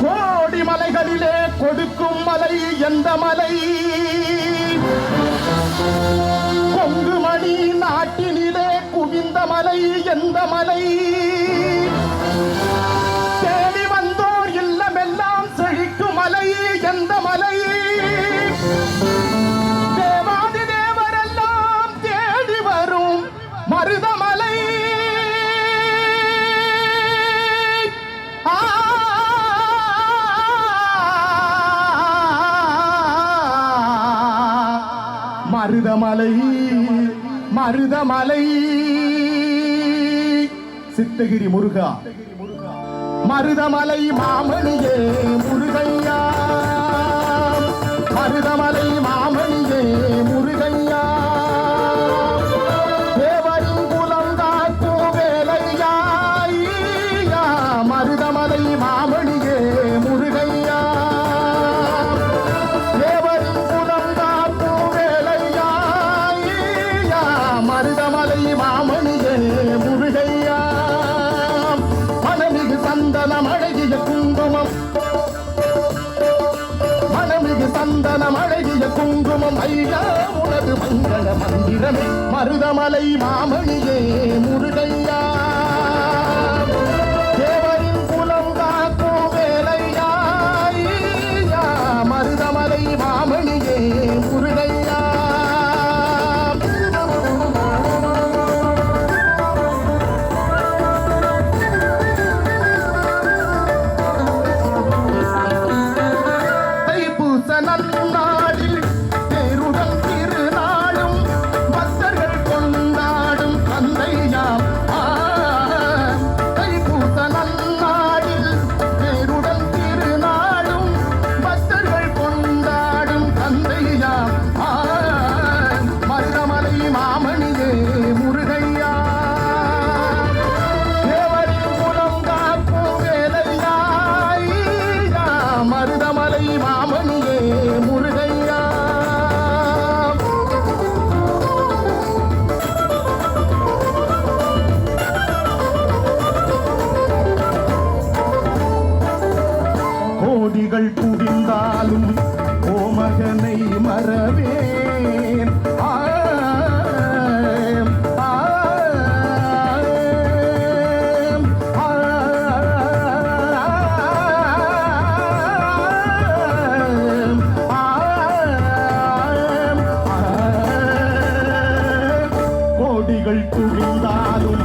கோடி மலைகளிலே கொடுக்கும் மலை எந்த மலை? கொங்கு மணி நாட்டினிலே குவிந்த மலை எந்த மலை? தேடி வந்தோர் இல்லமெல்லாம் செழிக்கும் மலை எந்த மலை? தேவாதி தேவரெல்லாம் தேடி வரும் மருதமலை மருதமலை மருதமலை. சித்தகிரி முருகா. மருதமலை மாமணியே. குங்குமம் ஐயா உனது மங்கள மந்திரமே மருதமலை மாமணியே முருகையா. கண்கள் குவிந்தாலும் கோமகனை மறவேன் கோடிகள் குவிந்தாலும்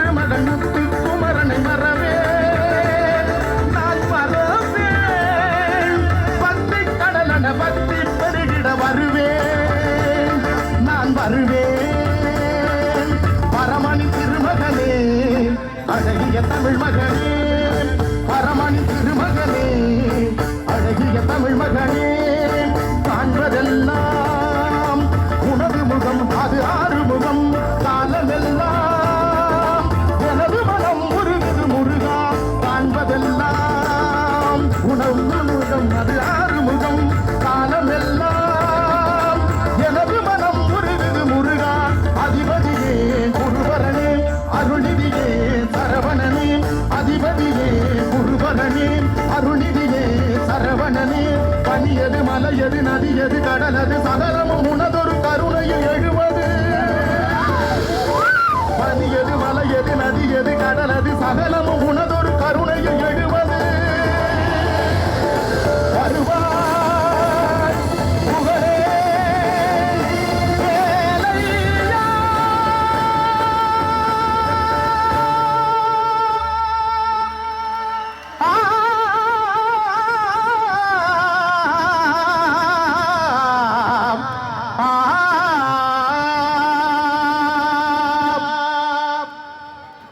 திருமகனுக்கு குமரனை மறவே. நான் மறவேன் பக்தி கடலன பக்தி பெருகிட வருவேன் நான் வருவேன் பரமணி திருமகனே அழகிய தமிழ் மகனே. பரமணி திருமகனே அழகிய தமிழ் மகனே. காண்பதெல்லாம் உனது முகம் அது ஆ முகம் அது ஆறுமுகம் காலமெல்லாம். எனது மனம் முருகுது முருகா அதிபதியே குருவரனே அருள்நிதியே சரவணனே அதிபதியே குருவரனே அருள்நிதியே சரவணனே. பனியது மலையது நதியது கடலது சகலமும் உனதொரு கருணையில் எழுவது